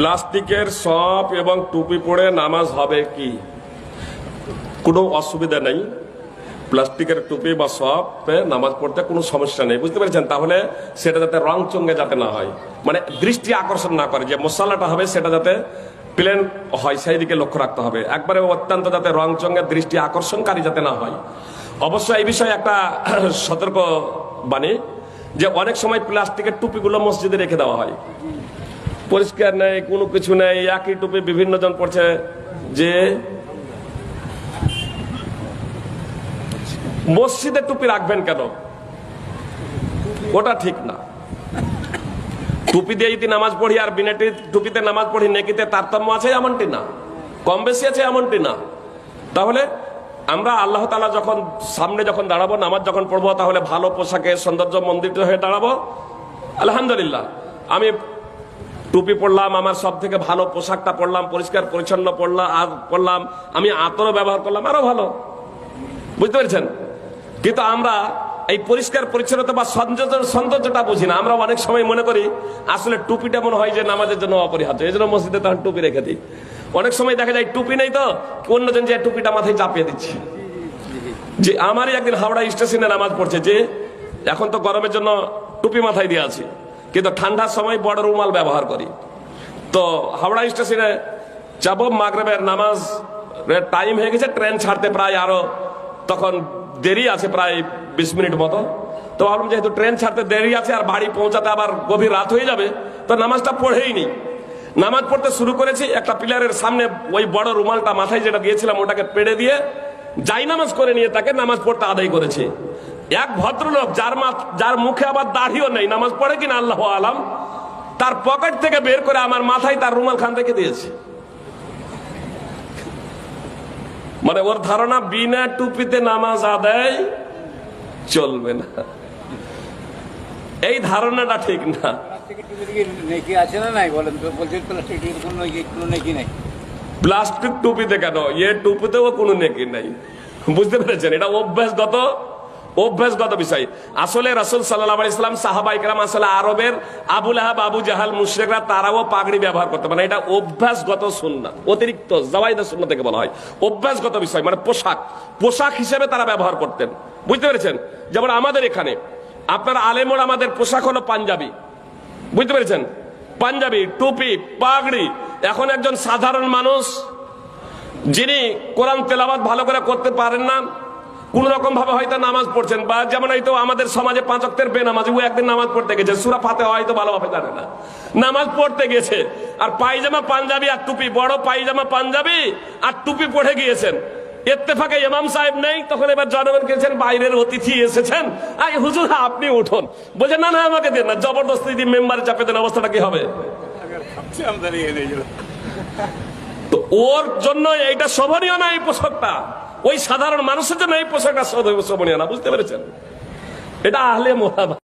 প্লাস্টিকের সপ এবং টুপি পরে নামাজ হবে কি? কোনো অসুবিধা নেই। প্লাস্টিকের টুপি বা সপে নামাজ পড়তে কোনো সমস্যা নেই। বুঝতে পেরেছেন? তাহলে সেটা যাতে রং চঙ্গে যাতে না হয়। মানে দৃষ্টি আকর্ষণ না করে। যে মশলাটা হবে সেটা যাতে প্লেন হয়, সেই দিকে লক্ষ্য রাখতে হবে। একবারে অত্যন্ত যাতে রং চঙ্গে দৃষ্টি আকর্ষণকারী যাতে না হয়। অবশ্য এই বিষয়ে একটা সতর্ক বাণী যে অনেক সময় প্লাস্টিকের টুপিগুলো মসজিদে রেখে দেওয়া হয়। পরিষ্কার নেই, কোনো কিছু নেই, একই টুপি বিভিন্ন জন পড়ছে যে মসজিদে টুপি রাখবেন কেন? ওটা ঠিক না। টুপি দিয়ে যদি নামাজ পড়ি আর বিনাটি টুপিতে নামাজ পড়ি, নেকিতে তারতম্য আছে এমনটি না। কম বেশি আছে এমনটি না। তাহলে আমরা আল্লাহ তালা যখন সামনে যখন দাঁড়াবো, নামাজ যখন পড়ব, তাহলে ভালো পোশাকে, সৌন্দর্য মন্দির হয়ে দাঁড়াবো। আলহামদুলিল্লাহ। আমি টুপি পরলাম, আমার সব থেকে ভালো পোশাকটা পরলাম, পরিষ্কার, পরিচ্ছন্ন পড়লাম আর পড়লাম আমি আতরও ব্যবহার করলাম আরও ভালো। বুঝতে পেরেছেন? কিন্তু আমরা এই পরিষ্কার, পরিচ্ছন্নতা বা সৌন্দর্য, সৌন্দর্যটা বুঝি না। আমরা অনেক সময় মনে করি, আসলে টুপিটা মনে হয় যে নামাজের জন্য অপরিহার্য। এই জন্য মসজিদে তখন টুপি রেখে দিই। অনেক সময় দেখা যায় টুপি নেই তো, অন্যজন যে টুপিটা মাথায় চাপিয়ে দিচ্ছে। যে আমারই একদিন হাওড়া স্টেশনে নামাজ পড়ছে যে, এখন তো গরমের জন্য টুপি মাথায় দিয়ে আছি। কিন্তু ঠান্ডার সময় বড় রুমাল ব্যবহার করি। তো হাওড়া স্টেশনে যাব, মাগরেবের নামাজ টাইম হয়ে গেছে ট্রেন ছাড়তে প্রায় আরও তখন দেরি আছে প্রায় বিশ মিনিট মতো। তো ভাবলাম যেহেতু ট্রেন ছাড়তে দেরি আছে আর বাড়ি পৌঁছাতে আবার গভীর রাত হয়ে যাবে, তো নামাজটা পড়েই নি নামাজ পড়তে শুরু করেছি, একটা পিলারের সামনে ওই বড় রুমালটা মাথায় যেটা দিয়েছিলাম, ওটাকে পেড়ে দিয়ে যাই নামাজ করে নিয়ে তাকে নামাজ পড়তে আদায় করেছে। এক ভদ্রলোক যার মা যার মুখে আবার দাড়িও নেই, নামাজ পড়ে কিনা আল্লাহ আলাম, তার পকেট থেকে বের করে আমার মাথায় তার রুমাল খান রেখে দিয়েছে। মানে ওর ধারণা, বিনা টুপিতে নামাজ আদায় চলবে না। এই ধারণাটা ঠিক না। প্লাস্টিক টুপিতে কেন? এ টুপিতেও কোনো নেকি নাই। বুঝতে পেরেছেন? এটা অভ্যাসগত অভ্যাসগত বিষয়। আসলে রাসুল সাল্লাহ ইসলাম সাহাবা ইকরাম, আসলে আরবের আবুল আহাব আবু জাহাল, মুশরেকরা তারাও পাগড়ি ব্যবহার করতে। মানে এটা অভ্যাসগত সুন্নাত, অতিরিক্ত জাওয়াইদা সুন্নাত থেকে বলা হয়। অভ্যাসগত বিষয় মানে পোশাক। পোশাক হিসেবে তারা ব্যবহার করতেন। বুঝতে পেরেছেন? যেমন আমাদের এখানে, আপনার আলেমর আমাদের পোশাক হলো পাঞ্জাবি। বুঝতে পেরেছেন? পাঞ্জাবি, টুপি, পাগড়ি। এখন একজন সাধারণ মানুষ, যিনি কোরআন তেলাবাদ ভালো করে করতে পারেন না কোন রকম ভাবে হয়তো নামাজ পড়ছেন, বা যেমন হয়তো আমাদের সমাজে পাঁচ অক্টের বেনামাজ, ও একদিন নামাজ পড়তে গেছে। সুরা ফাতে হয়তো ভালোভাবে জানে না। নামাজ পড়তে গেছে, আর পায়জামা পাঞ্জাবি আর টুপি, বড় পায়জামা পাঞ্জাবি আর টুপি পড়ে গিয়েছেন। এত্তেফাকে সাহেব নেই, তখন এবার গেছেন, বাইরের অতিথি এসেছেন। আপনি উঠুন। না না, আমাকে জবরদস্তি দিয়ে মেম্বারে অবস্থাটা কি হবে? তো ওর এই ওই সাধারণ মানুষের জন্য এই পোশাকটা শোভনীয় না বুঝতে পেরেছেন? এটা আহলে মোহাবা